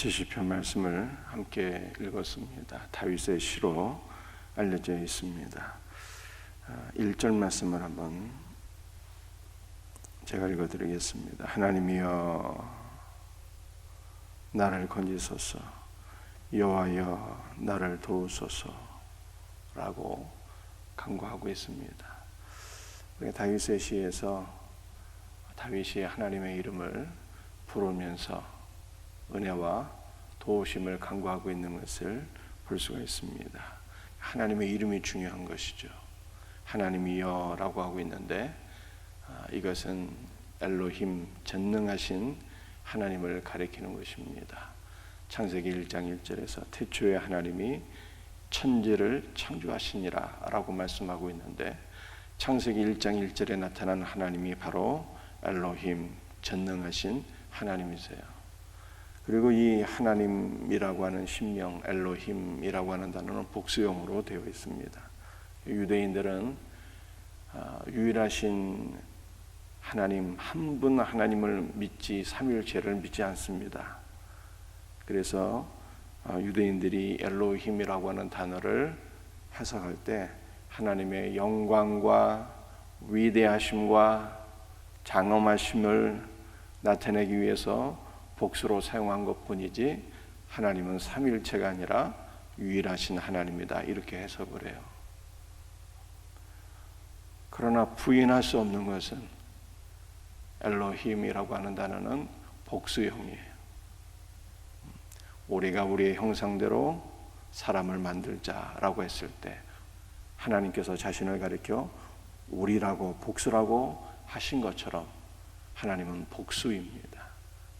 제시편 말씀을 함께 읽었습니다. 다윗의 시로 알려져 있습니다. 1절 말씀을 한번 제가 읽어드리겠습니다. 하나님이여 나를 건지소서 여호와여 나를 도우소서라고 간구하고 있습니다. 다윗의 시에서 다윗이 하나님의 이름을 부르면서 은혜와 도우심을 간구하고 있는 것을 볼 수가 있습니다. 하나님의 이름이 중요한 것이죠. 하나님이여라고 하고 있는데 아, 이것은 엘로힘 전능하신 하나님을 가리키는 것입니다. 창세기 1장 1절에서 태초에 하나님이 천지를 창조하시니라라고 말씀하고 있는데 창세기 1장 1절에 나타난 하나님이 바로 엘로힘 전능하신 하나님이세요. 그리고 이 하나님이라고 하는 신명 엘로힘이라고 하는 단어는 복수형으로 되어 있습니다. 유대인들은 아, 유일하신 하나님 한 분 하나님을 믿지 삼일체를 믿지 않습니다. 그래서 아, 유대인들이 엘로힘이라고 하는 단어를 해석할 때 하나님의 영광과 위대하심과 장엄하심을 나타내기 위해서 복수로 사용한 것 뿐이지 하나님은 삼일체가 아니라 유일하신 하나님이다. 이렇게 해석을 해요. 그러나 부인할 수 없는 것은 엘로힘이라고 하는 단어는 복수형이에요. 우리가 우리의 형상대로 사람을 만들자라고 했을 때 하나님께서 자신을 가리켜 우리라고 복수라고 하신 것처럼 하나님은 복수입니다.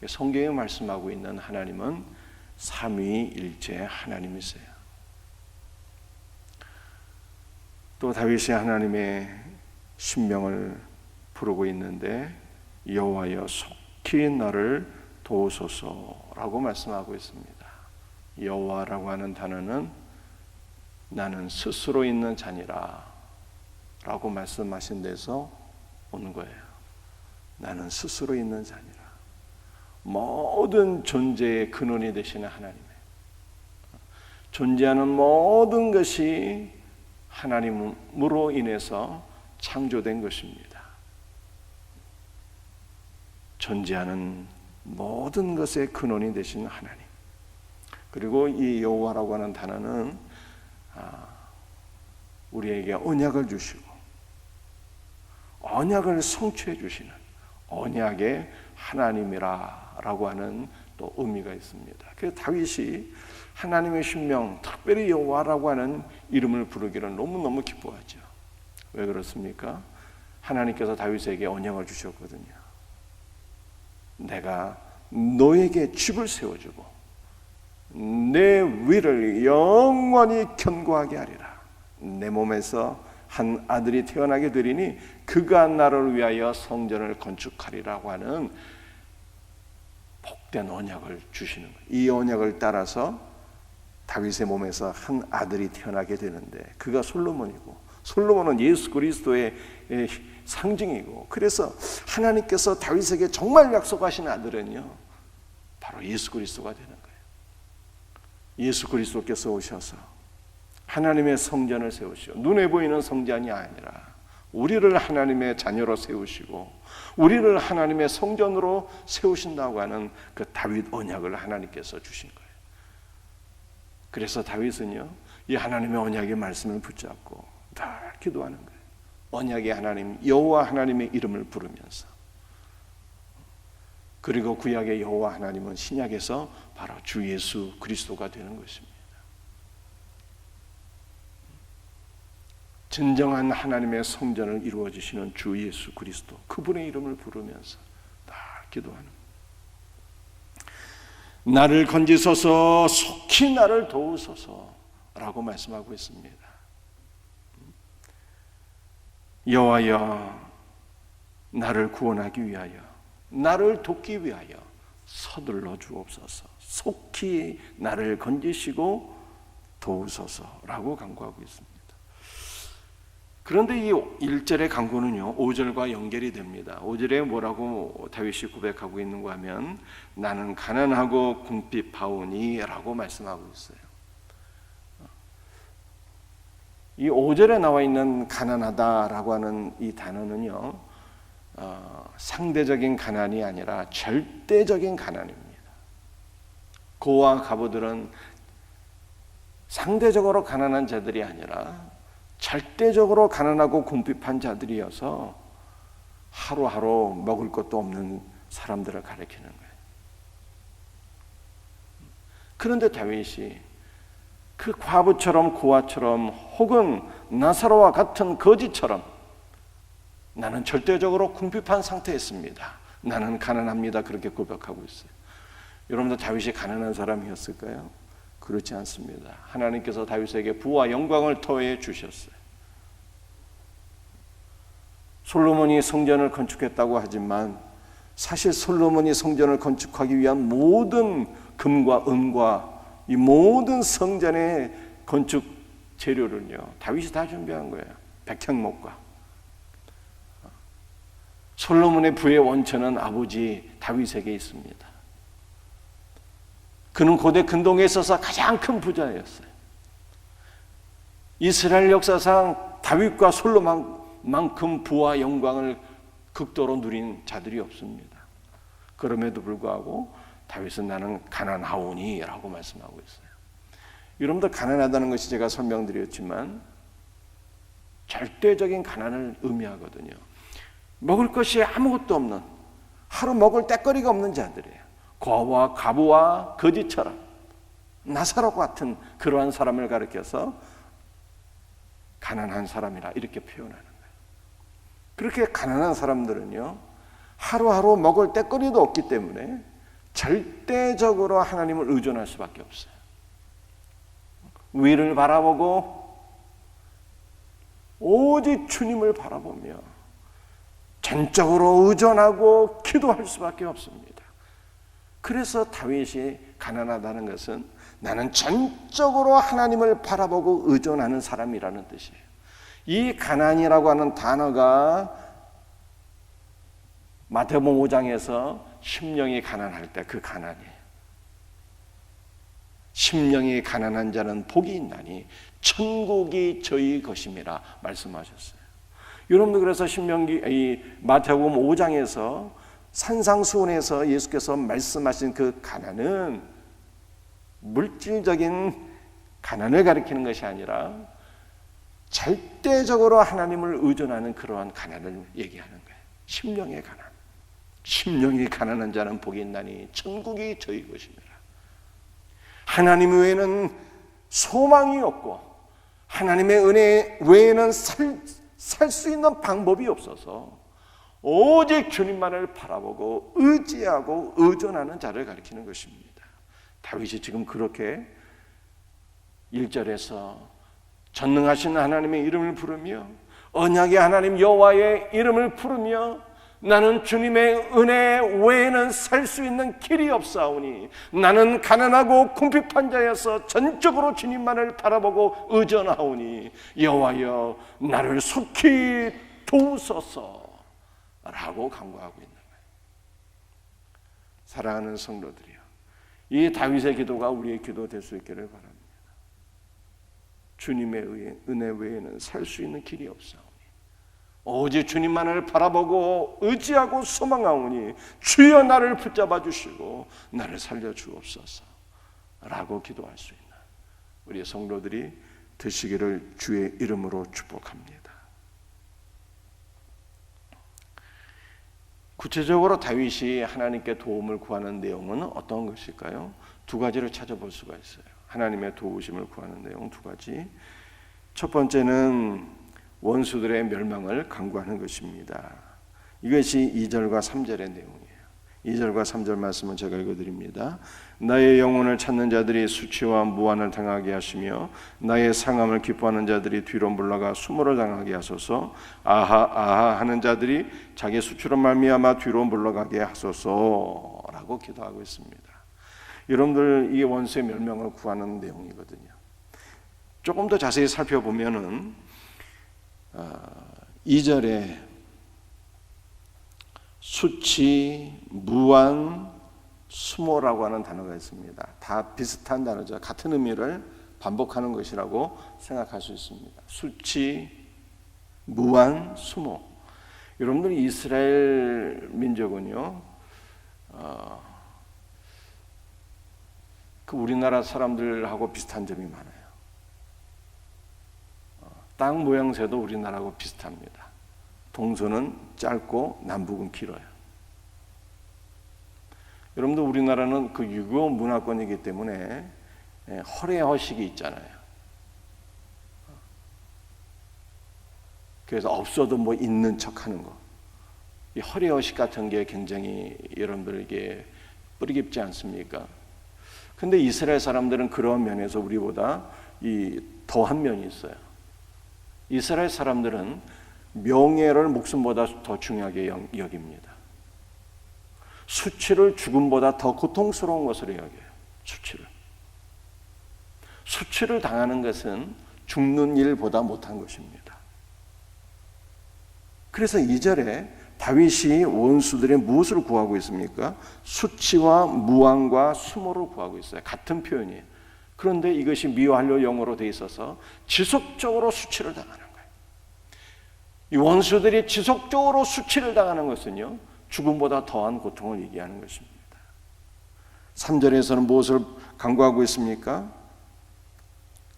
성경에 말씀하고 있는 하나님은 삼위일체 하나님이세요. 또 다윗이 하나님의 신명을 부르고 있는데 여호와여 속히 나를 도우소서라고 말씀하고 있습니다. 여호와라고 하는 단어는 나는 스스로 있는 자니라 라고 말씀하신 데서 오는 거예요. 나는 스스로 있는 자니라. 모든 존재의 근원이 되시는 하나님의 존재하는 모든 것이 하나님으로 인해서 창조된 것입니다. 존재하는 모든 것의 근원이 되신 하나님. 그리고 이 여호와라고 하는 단어는 아, 우리에게 언약을 주시고 언약을 성취해 주시는 언약의 하나님이라 라고 하는 또 의미가 있습니다. 그래서 다윗이 하나님의 신명, 특별히 여호와라고 하는 이름을 부르기를 너무너무 기뻐하죠. 왜 그렇습니까? 하나님께서 다윗에게 언약을 주셨거든요. 내가 너에게 집을 세워주고 내 위를 영원히 견고하게 하리라. 내 몸에서 한 아들이 태어나게 되리니 그가 나를 위하여 성전을 건축하리라고 하는 복된 언약을 주시는 거예요. 이 언약을 따라서 다윗의 몸에서 한 아들이 태어나게 되는데 그가 솔로몬이고 솔로몬은 예수 그리스도의 상징이고 그래서 하나님께서 다윗에게 정말 약속하신 아들은요 바로 예수 그리스도가 되는 거예요. 예수 그리스도께서 오셔서 하나님의 성전을 세우시고 눈에 보이는 성전이 아니라 우리를 하나님의 자녀로 세우시고 우리를 하나님의 성전으로 세우신다고 하는 그 다윗 언약을 하나님께서 주신 거예요. 그래서 다윗은요, 이 하나님의 언약의 말씀을 붙잡고 다 기도하는 거예요. 언약의 하나님, 여호와 하나님의 이름을 부르면서. 그리고 구약의 여호와 하나님은 신약에서 바로 주 예수 그리스도가 되는 것입니다. 진정한 하나님의 성전을 이루어 주시는 주 예수 그리스도 그분의 이름을 부르면서 다 기도하는 나를 건지소서 속히 나를 도우소서라고 말씀하고 있습니다. 여호와여 나를 구원하기 위하여 나를 돕기 위하여 서둘러 주옵소서 속히 나를 건지시고 도우소서라고 간구하고 있습니다. 그런데 이 1절의 강구는요, 5절과 연결이 됩니다. 5절에 뭐라고 다윗이 고백하고 있는가 하면 나는 가난하고 궁핍하오니 라고 말씀하고 있어요. 이 5절에 나와 있는 가난하다라고 하는 이 단어는요, 어, 상대적인 가난이 아니라 절대적인 가난입니다. 고와 가부들은 상대적으로 가난한 자들이 아니라 절대적으로 가난하고 궁핍한 자들이어서 하루하루 먹을 것도 없는 사람들을 가리키는 거예요. 그런데 다윗이 그 과부처럼 고아처럼 혹은 나사로와 같은 거지처럼 나는 절대적으로 궁핍한 상태였습니다. 나는 가난합니다. 그렇게 고백하고 있어요. 여러분들 다윗이 가난한 사람이었을까요? 그렇지 않습니다. 하나님께서 다윗에게 부와 영광을 토해 주셨어요. 솔로몬이 성전을 건축했다고 하지만 사실 솔로몬이 성전을 건축하기 위한 모든 금과 은과 이 모든 성전의 건축 재료를요 다윗이 다 준비한 거예요. 백향목과 솔로몬의 부의 원천은 아버지 다윗에게 있습니다. 그는 고대 근동에 있어서 가장 큰 부자였어요. 이스라엘 역사상 다윗과 솔로만큼 부와 영광을 극도로 누린 자들이 없습니다. 그럼에도 불구하고 다윗은 나는 가난하오니라고 말씀하고 있어요. 여러분들 가난하다는 것이 제가 설명드렸지만 절대적인 가난을 의미하거든요. 먹을 것이 아무것도 없는 하루 먹을 때거리가 없는 자들이에요. 과와 가부와 거지처럼 나사로 같은 그러한 사람을 가리켜서 가난한 사람이라 이렇게 표현하는 거예요. 그렇게 가난한 사람들은요 하루하루 먹을 때거리도 없기 때문에 절대적으로 하나님을 의존할 수밖에 없어요. 위를 바라보고 오직 주님을 바라보며 전적으로 의존하고 기도할 수밖에 없습니다. 그래서 다윗이 가난하다는 것은 나는 전적으로 하나님을 바라보고 의존하는 사람이라는 뜻이에요. 이 가난이라고 하는 단어가 마태복음 5장에서 심령이 가난할 때 그 가난이에요. 심령이 가난한 자는 복이 있나니 천국이 저희 것임이라 말씀하셨어요. 여러분들 그래서 신명기 이 마태복음 5장에서 산상수훈에서 예수께서 말씀하신 그 가난은 물질적인 가난을 가리키는 것이 아니라 절대적으로 하나님을 의존하는 그러한 가난을 얘기하는 거예요. 심령의 가난. 심령이 가난한 자는 복이 있나니 천국이 저희 것입니다. 하나님 외에는 소망이 없고 하나님의 은혜 외에는 살 수 있는 방법이 없어서 오직 주님만을 바라보고 의지하고 의존하는 자를 가리키는 것입니다. 다윗이 지금 그렇게 1절에서 전능하신 하나님의 이름을 부르며 언약의 하나님 여호와의 이름을 부르며 나는 주님의 은혜 외에는 살 수 있는 길이 없사오니 나는 가난하고 궁핍한 자여서 전적으로 주님만을 바라보고 의존하오니 여호와여 나를 속히 도우소서 라고 간구하고 있는 거예요. 사랑하는 성도들이요. 이 다윗의 기도가 우리의 기도 될 수 있기를 바랍니다. 주님의 은혜 외에는 살 수 있는 길이 없사오니 오직 주님만을 바라보고 의지하고 소망하오니 주여 나를 붙잡아 주시고 나를 살려 주옵소서 라고 기도할 수 있는 우리 성도들이 되시기를 주의 이름으로 축복합니다. 구체적으로 다윗이 하나님께 도움을 구하는 내용은 어떤 것일까요? 두 가지를 찾아볼 수가 있어요. 하나님의 도우심을 구하는 내용 두 가지. 첫 번째는 원수들의 멸망을 강구하는 것입니다. 이것이 2절과 3절의 내용이에요. 2절과 3절 말씀은 제가 읽어드립니다. 나의 영혼을 찾는 자들이 수치와 무한을 당하게 하시며 나의 상함을 기뻐하는 자들이 뒤로 물러가 수모를 당하게 하소서 아하 아하 하는 자들이 자기 수치로 말미암아 뒤로 물러가게 하소서라고 기도하고 있습니다. 여러분들 이 원수의 멸명을 구하는 내용이거든요. 조금 더 자세히 살펴보면은 2절에 수치, 무한, 수모라고 하는 단어가 있습니다. 다 비슷한 단어죠. 같은 의미를 반복하는 것이라고 생각할 수 있습니다. 수치, 무한, 수모. 여러분들 이스라엘 민족은요, 어, 그 우리나라 사람들하고 비슷한 점이 많아요. 어, 땅 모양새도 우리나라하고 비슷합니다. 동서는 짧고 남북은 길어요. 여러분들 우리나라는 그 유교 문화권이기 때문에 예, 허례허식이 있잖아요. 그래서 없어도 뭐 있는 척 하는 거. 이 허례허식 같은 게 굉장히 여러분들에게 뿌리 깊지 않습니까? 근데 이스라엘 사람들은 그런 면에서 우리보다 이 더한 면이 있어요. 이스라엘 사람들은 명예를 목숨보다 더 중요하게 여깁니다. 수치를 죽음보다 더 고통스러운 것으로 여겨요. 수치를. 수치를 당하는 것은 죽는 일보다 못한 것입니다. 그래서 2절에 다윗이 원수들의 무엇을 구하고 있습니까? 수치와 무왕과 수모를 구하고 있어요. 같은 표현이에요. 그런데 이것이 미완료 영어로 돼 있어서 지속적으로 수치를 당하는. 이 원수들이 지속적으로 수치를 당하는 것은요, 죽음보다 더한 고통을 얘기하는 것입니다. 3절에서는 무엇을 강구하고 있습니까?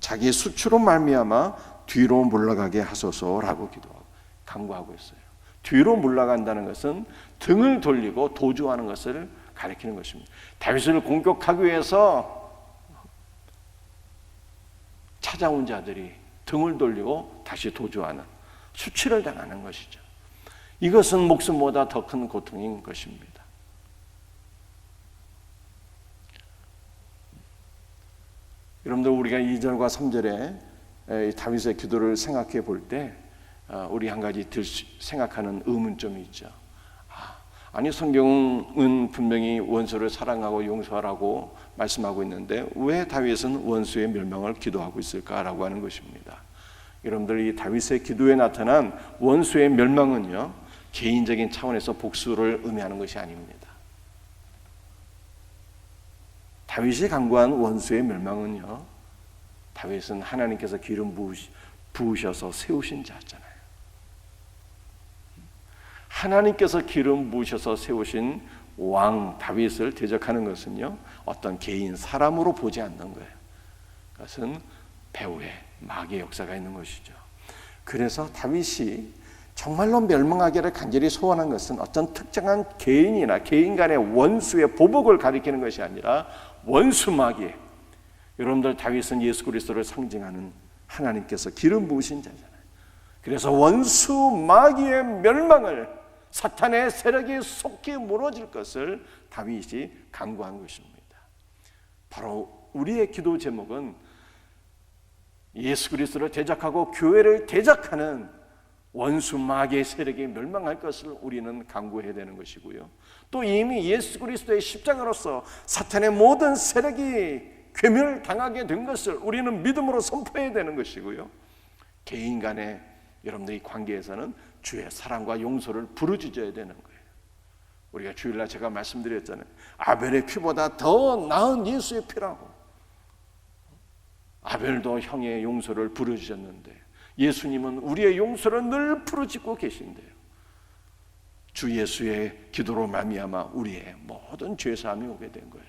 자기의 수치로 말미암아 뒤로 물러가게 하소서라고 기도하고 강구하고 있어요. 뒤로 물러간다는 것은 등을 돌리고 도주하는 것을 가리키는 것입니다. 다윗을 공격하기 위해서 찾아온 자들이 등을 돌리고 다시 도주하는 수치를 당하는 것이죠. 이것은 목숨보다 더 큰 고통인 것입니다. 여러분들 우리가 2절과 3절에 다윗의 기도를 생각해 볼때 어, 우리 한 가지 들 생각하는 의문점이 있죠. 아, 아니 성경은 분명히 원수를 사랑하고 용서하라고 말씀하고 있는데 왜 다윗은 원수의 멸망을 기도하고 있을까라고 하는 것입니다. 여러분들 이 다윗의 기도에 나타난 원수의 멸망은요 개인적인 차원에서 복수를 의미하는 것이 아닙니다. 다윗이 강구한 원수의 멸망은요 다윗은 하나님께서 기름 부으셔서 세우신 자잖아요. 하나님께서 기름 부으셔서 세우신 왕 다윗을 대적하는 것은요 어떤 개인 사람으로 보지 않는 거예요. 그것은 배후에 마귀의 역사가 있는 것이죠. 그래서 다윗이 정말로 멸망하기를 간절히 소원한 것은 어떤 특정한 개인이나 개인 간의 원수의 보복을 가리키는 것이 아니라 원수 마귀. 여러분들 다윗은 예수 그리스도를 상징하는 하나님께서 기름 부으신 자잖아요. 그래서 원수 마귀의 멸망을 사탄의 세력이 속히 무너질 것을 다윗이 강구한 것입니다. 바로 우리의 기도 제목은 예수 그리스도를 대적하고 교회를 대적하는 원수 마귀의 세력이 멸망할 것을 우리는 강구해야 되는 것이고요. 또 이미 예수 그리스도의 십자가로서 사탄의 모든 세력이 괴멸당하게 된 것을 우리는 믿음으로 선포해야 되는 것이고요. 개인 간의 여러분들의 관계에서는 주의 사랑과 용서를 부르짖어야 되는 거예요. 우리가 주일날 제가 말씀드렸잖아요. 아벨의 피보다 더 나은 예수의 피라고. 아벨도 형의 용서를 부르짖었는데 예수님은 우리의 용서를 늘 부르짖고 계신데요. 주 예수의 기도로 말미암아 우리의 모든 죄 사함이 오게 된 거예요.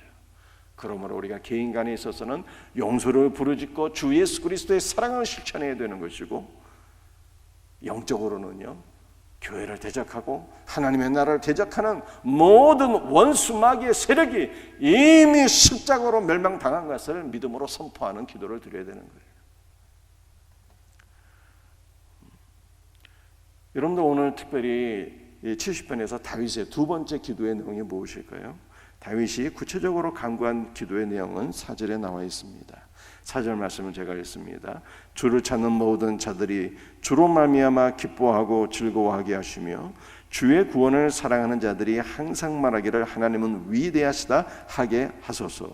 그러므로 우리가 개인 간에 있어서는 용서를 부르짖고 주 예수 그리스도의 사랑을 실천해야 되는 것이고 영적으로는요. 교회를 대적하고 하나님의 나라를 대적하는 모든 원수 마귀의 세력이 이미 십자가로 멸망당한 것을 믿음으로 선포하는 기도를 드려야 되는 거예요. 여러분들 오늘 특별히 70편에서 다윗의 두 번째 기도의 내용이 무엇일까요? 다윗이 구체적으로 간구한 기도의 내용은 사절에 나와 있습니다. 사절 말씀을 제가 읽습니다. 주를 찾는 모든 자들이 주로 말미암아 기뻐하고 즐거워하게 하시며 주의 구원을 사랑하는 자들이 항상 말하기를 하나님은 위대하시다 하게 하소서.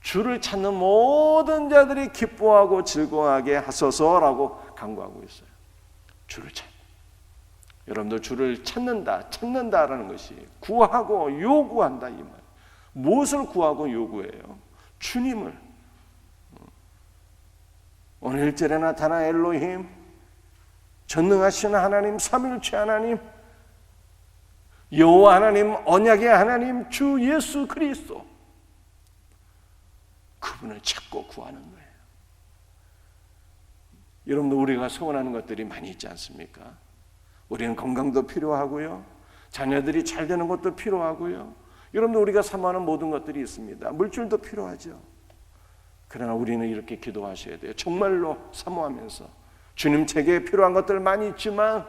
주를 찾는 모든 자들이 기뻐하고 즐거워하게 하소서라고 간구하고 있어요. 주를 찾. 여러분들 주를 찾는다, 찾는다라는 것이 구하고 요구한다 이 말. 무엇을 구하고 요구해요? 주님을. 오늘 1절에 나타난 엘로힘, 전능하신 하나님, 삼일체 하나님, 여호와 하나님, 언약의 하나님, 주 예수 그리스도. 그분을 찾고 구하는 거예요. 여러분도 우리가 소원하는 것들이 많이 있지 않습니까? 우리는 건강도 필요하고요. 자녀들이 잘 되는 것도 필요하고요. 여러분도 우리가 사모하는 모든 것들이 있습니다. 물질도 필요하죠. 그러나 우리는 이렇게 기도하셔야 돼요. 정말로 사모하면서 주님 제게 필요한 것들 많이 있지만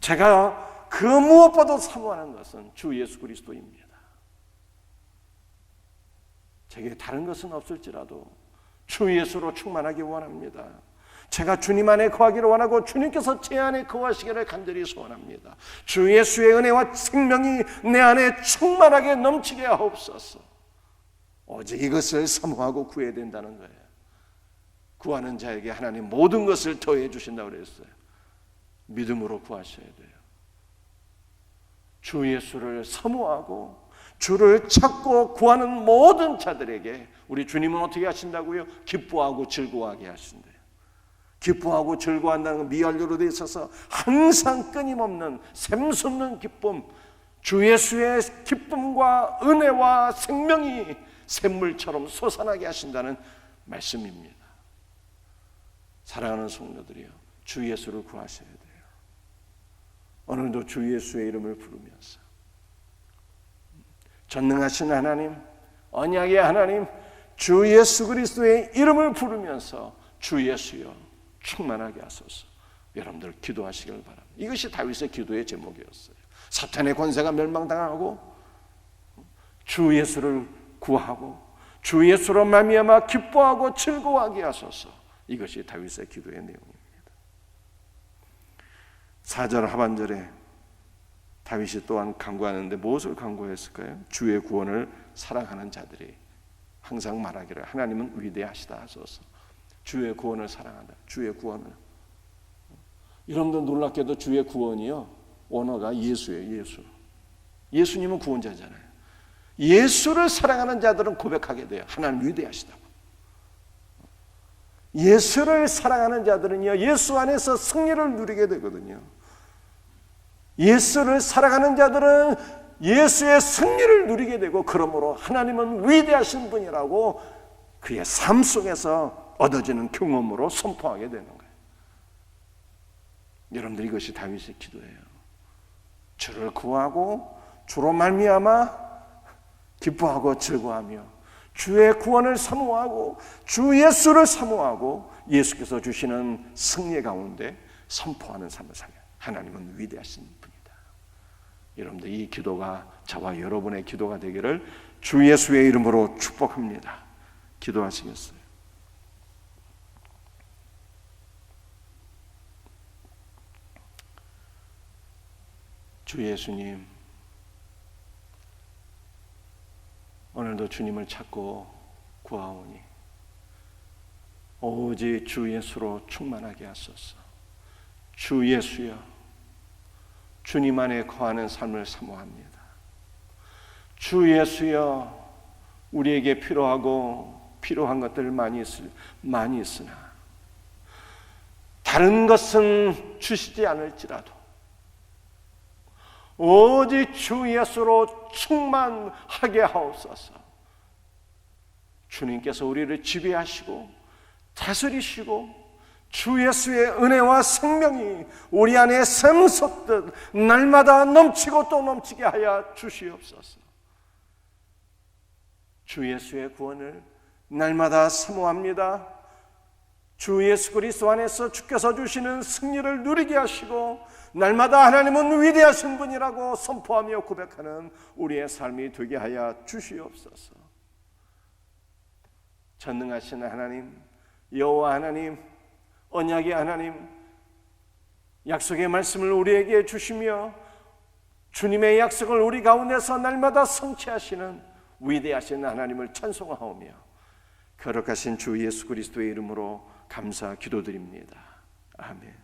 제가 그 무엇보다 사모하는 것은 주 예수 그리스도입니다. 제게 다른 것은 없을지라도 주 예수로 충만하기 원합니다. 제가 주님 안에 거하기를 원하고 주님께서 제 안에 거하시기를 간절히 소원합니다. 주 예수의 은혜와 생명이 내 안에 충만하게 넘치게 하옵소서. 오직 이것을 사모하고 구해야 된다는 거예요. 구하는 자에게 하나님 모든 것을 더해 주신다고 그랬어요. 믿음으로 구하셔야 돼요. 주 예수를 사모하고 주를 찾고 구하는 모든 자들에게 우리 주님은 어떻게 하신다고요? 기뻐하고 즐거워하게 하신대요. 기뻐하고 즐거워한다는 건 미완료로 되어 있어서 항상 끊임없는 샘솟는 기쁨, 주 예수의 기쁨과 은혜와 생명이 샘물처럼 솟아나게 하신다는 말씀입니다. 사랑하는 성도들이요, 주 예수를 구하셔야 돼요. 오늘도 주 예수의 이름을 부르면서 전능하신 하나님, 언약의 하나님, 주 예수 그리스도의 이름을 부르면서 주 예수여 충만하게 하소서. 여러분들 기도하시길 바랍니다. 이것이 다윗의 기도의 제목이었어요. 사탄의 권세가 멸망당하고 주 예수를 구하고 주 예수로 말미암아 기뻐하고 즐거워하게 하소서. 이것이 다윗의 기도의 내용입니다. 4절 하반절에 다윗이 또한 강구하는데 무엇을 강구했을까요? 주의 구원을 사랑하는 자들이 항상 말하기를 하나님은 위대하시다 하소서. 주의 구원을 사랑한다. 주의 구원을. 여러분들 놀랍게도 주의 구원이요. 원어가 예수예요. 예수. 예수님은 구원자잖아요. 예수를 사랑하는 자들은 고백하게 돼요. 하나님 위대하시다고. 예수를 사랑하는 자들은요. 예수 안에서 승리를 누리게 되거든요. 예수를 사랑하는 자들은 예수의 승리를 누리게 되고 그러므로 하나님은 위대하신 분이라고 그의 삶 속에서 얻어지는 경험으로 선포하게 되는 거예요. 여러분들 이것이 다윗의 기도예요. 주를 구하고 주로 말미암아 기뻐하고 즐거하며 주의 구원을 사모하고 주 예수를 사모하고 예수께서 주시는 승리 가운데 선포하는 삶을 살아요. 하나님은 위대하신 분이다. 여러분들 이 기도가 저와 여러분의 기도가 되기를 주 예수의 이름으로 축복합니다. 기도하시겠어요? 주 예수님, 오늘도 주님을 찾고 구하오니 오직 주 예수로 충만하게 하소서. 주 예수여, 주님 안에 거하는 삶을 사모합니다. 주 예수여, 우리에게 필요하고 필요한 것들 많이 있을 많이 있으나 다른 것은 주시지 않을지라도 오직 주 예수로 충만하게 하옵소서. 주님께서 우리를 지배하시고 다스리시고 주 예수의 은혜와 생명이 우리 안에 샘솟듯 날마다 넘치고 또 넘치게 하여 주시옵소서. 주 예수의 구원을 날마다 사모합니다. 주 예수 그리스도 안에서 주께서 주시는 승리를 누리게 하시고 날마다 하나님은 위대하신 분이라고 선포하며 고백하는 우리의 삶이 되게 하여 주시옵소서. 전능하신 하나님, 여호와 하나님, 언약의 하나님, 약속의 말씀을 우리에게 주시며 주님의 약속을 우리 가운데서 날마다 성취하시는 위대하신 하나님을 찬송하오며 거룩하신 주 예수 그리스도의 이름으로 감사 기도드립니다. 아멘.